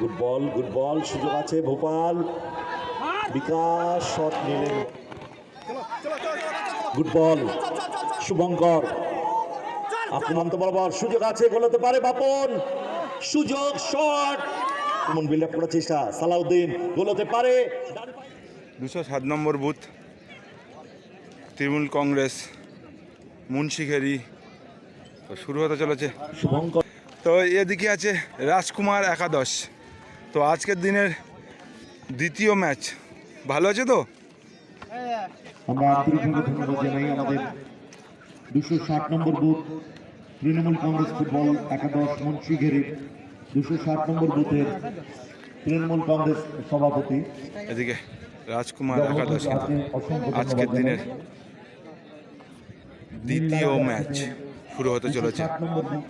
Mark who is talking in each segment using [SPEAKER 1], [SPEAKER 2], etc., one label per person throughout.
[SPEAKER 1] Good ball good ball সুযোগ আছে Bhopal. Bikash shot নিলেন। Good ball Shubhankar. আক্রমণ তো বরাবর সুযোগ আছে গোলাতে পারে বাপন। সুযোগ শট। এমন বিল্ড আপ করার চেষ্টা সালাউদ্দিন গোলাতে পারে।
[SPEAKER 2] দুশো সাত নম্বর বুথ তৃণমূল কংগ্রেস মুন্সিঘেরি তো শুরু হতে চলেছে।
[SPEAKER 1] শুভঙ্কর।
[SPEAKER 2] তো এদিকে আছে রাজকুমার একাদশ। তো আজকের দিনের দ্বিতীয় ম্যাচ। ভালো আছে তো?
[SPEAKER 1] আমরা আন্তরিকভাবে ধন্যবাদ জানাই আমাদের দুশো ষাট number booth Trinamool Congress football একাদশ মুন্সিঘেরির দুশো ষাট নম্বর বুথের তৃণমূল কংগ্রেস সভাপতি।
[SPEAKER 2] এদিকে রাজকুমার একাদশ। আজকের দিনের দ্বিতীয় ম্যাচ শুরু হতে চলেছে
[SPEAKER 1] ষাট নম্বর বুথ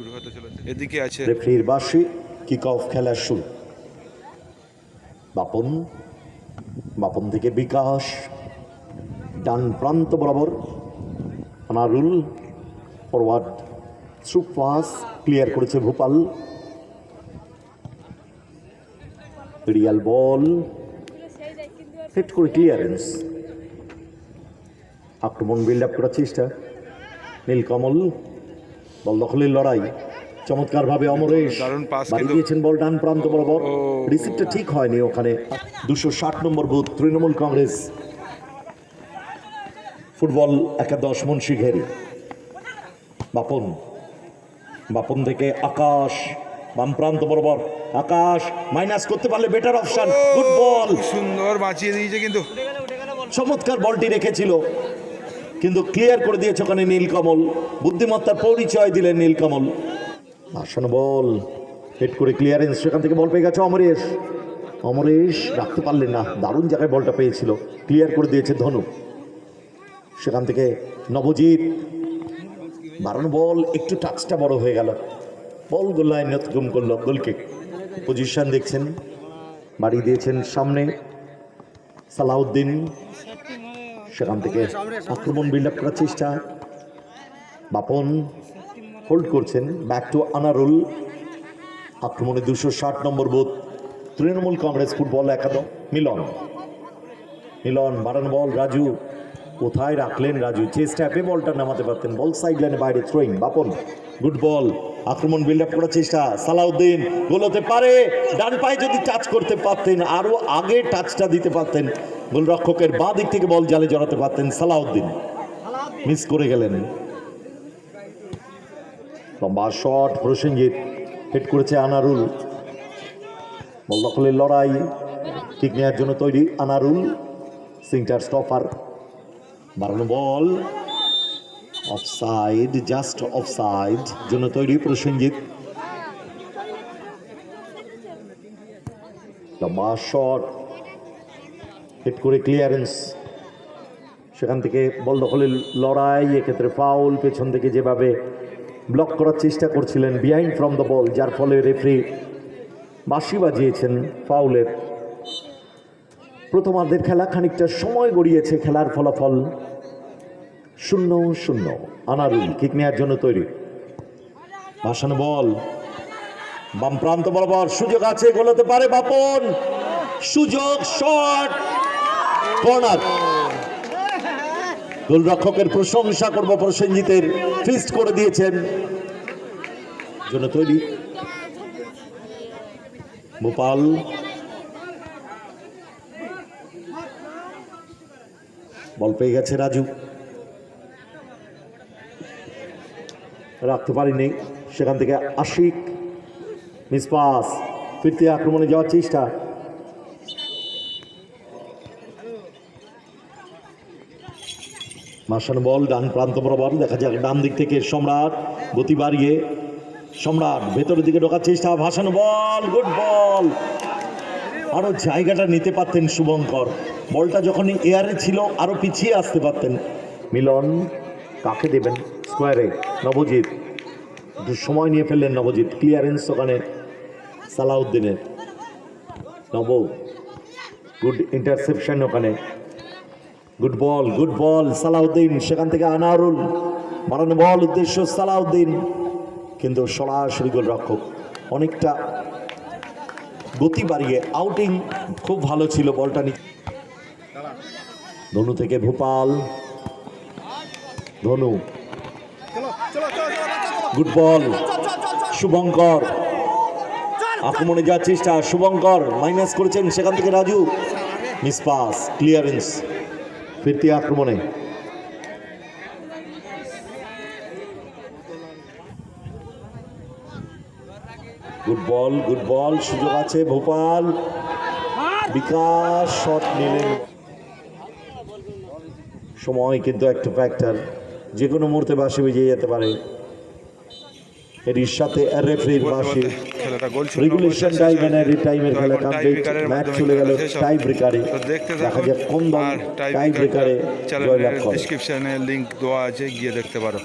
[SPEAKER 2] শুরু হতে চলেছে। এদিকে আছে
[SPEAKER 1] রেফারির কিক অফ খেলার শুরু। বাপন বাপন থেকে বিকাশ ডান প্রান্ত বরাবর। Anarul forward through pass clear করেছে ভোপাল। রিয়াল বল হেড করে ক্লিয়ারেন্স আক্রমণ বিল্ড আপ করার চেষ্টা। নীলকমল বল দখলের লড়াই চমৎকার ভাবে অমরেশ। দিয়েছেন বল ডান প্রান্ত বরাবর। রিসিভটা ঠিক হয়নি ওখানে। দুশো ষাট number booth Trinamool Congress. Football একাদশ বাপন বাপন থেকে আকাশ বাম প্রান্ত বরাবর। আকাশ মাইনাস করতে পারলে বেটার অপশন ফুটবল
[SPEAKER 2] সুন্দর বাঁচিয়ে দিয়েছে কিন্তু।
[SPEAKER 1] চমৎকার বলটি রেখেছিল। কিন্তু ক্লিয়ার করে দিয়েছে ওখানে নীলকমল। বুদ্ধিমত্তার পরিচয় দিলেন নীলকমল। আসন বল। হেড করে ক্লিয়ারেন্স সেখান থেকে বল পেয়ে গেছে অমরেশ। অমরেশ, রাখতে পারলেন না, দারুণ জায়গায় বলটা পেয়েছিল। ক্লিয়ার করে দিয়েছে ধনু। সেখান থেকে নবজিৎ। বাড়ানো বল, একটু টাচটা বড় হয়ে গেল। বল গোল্লায় অতিক্রম করল গোলকে পজিশন দেখছেন। বাড়িয়ে দিয়েছেন সামনে। সালাউদ্দিন। সেখান থেকে আক্রমণ বিল্ড আপ করার চেষ্টা। বাপন হোল্ড করছেন। ব্যাক টু আনারুল আক্রমণে দুশো ষাট number booth Trinamool Congress football একাদশ। মিলন। মিলন বারান বল, রাজু। কোথায় রাখলেন রাজু? চেস্ট অ্যাপে বলটা নামাতে পারতেন। বল সাইড লাইনে বাইরে থ্রোয়িং বাপন গুড বল আক্রমণ বিল্ড আপ করার চেষ্টা। সালাউদ্দিন গোল হতে পারে। ডান পায়ে যদি টাচ করতে পারতেন আরও আগে টাচটা দিতে পারতেন। গোলরক্ষকের বাঁ দিক থেকে বল জালে জড়াতে পারতেন সালাউদ্দিন। মিস করে গেলেন। লম্বা শট, প্রসেনজিৎ হেড করেছে আনারুল। বল দখলের লড়াই ঠিক নেওয়ার জন্য তৈরি আনারুল সিংটার স্টপার বাড়ানো বল। অফসাইড জাস্ট অফসাইড জন্য তৈরি প্রসেনজিৎ। লম্বা শট হিট করে ক্লিয়ারেন্স। সেখান থেকে বল দখলের লড়াই, এক্ষেত্রে ফাউল পেছন থেকে যেভাবে ব্লক করার চেষ্টা করছিলেন বিহাইন্ড ফ্রম দ্য বল যার ফলে রেফারি বাঁশি বাজিয়েছেন ফাউলের প্রথমার্ধের খেলা খানিকটা সময় গড়িয়েছে খেলার ফলাফল শূন্য শূন্য, আনারুল কিক নেওয়ার জন্য তৈরি। ভাসানো বল বাম প্রান্ত বরাবর সুযোগ আছে, গোলাতে পারে বাপন। সুযোগ শট কর্নার। গোলরক্ষকের প্রশংসা করব প্রসেনজিতের। ফিস্ট করে দিয়েছেন। জন্য তৈরি। ভোপাল বল পেয়ে গেছে রাজু। রাখতে পারিনি। সেখান থেকে আশিক। Miss pass. ফিরতে আক্রমণে যাওয়ার চেষ্টা। মাসান বল, ডান প্রান্ত বরাবর, দেখা যাক ডান দিক থেকে সম্রাট, গতি বাড়িয়ে সম্রাট ভেতরের দিকে ঢোকার চেষ্টা, ভাসানো বল, গুড বল। আরও জায়গাটা নিতে পারতেন শুভঙ্কর। বলটা যখন এয়ারে ছিল আরও পিছিয়ে আসতে পারতেন। মিলন, কাকে দেবেন? স্কোয়ারে, নবজিৎ। একটু সময় নিয়ে ফেললেন নবজিৎ। ক্লিয়ারেন্স ওখানে সালাউদ্দিনের। নব, গুড ইন্টারসেপশন ওখানে। Good ball good ball Salauddin সেখান থেকে আনারুল। মারানো বল, উদ্দেশ্য সালাউদ্দিন। কিন্তু সরাসরি গোল রক্ষক, অনেকটা গতি বাড়িয়ে আউটিং খুব ভালো ছিল বলটা নি ধনু থেকে ভোপাল। ধনু। Good ball Shubhankar. আক্রমণে যাওয়ার চেষ্টা, শুভঙ্কর মাইনাস করেছেন সেখান থেকে রাজু। মিস পাস ক্লিয়ারেন্স ফিরতি আক্রমণে গুড বল গুড বল সুযোগ আছে ভোপাল। বিকাশ, শট নিলেন। সময় কিন্তু একটা ফ্যাক্টর যে কোনো মুহূর্তে বাসে বেজে যেতে পারে। এর সাথে রেফারির
[SPEAKER 2] পাশে
[SPEAKER 1] রেগুলেশন টাইম এর টাইমের খেলা কমপ্লিট ম্যাচ চলে গেল। টাই ব্রেকারে দেখা যাক কোন দল টাই ব্রেকারে জয়লাভ করে।
[SPEAKER 2] ডিসক্রিপশনে লিংক দেওয়া আছে গিয়ে দেখতে পারো।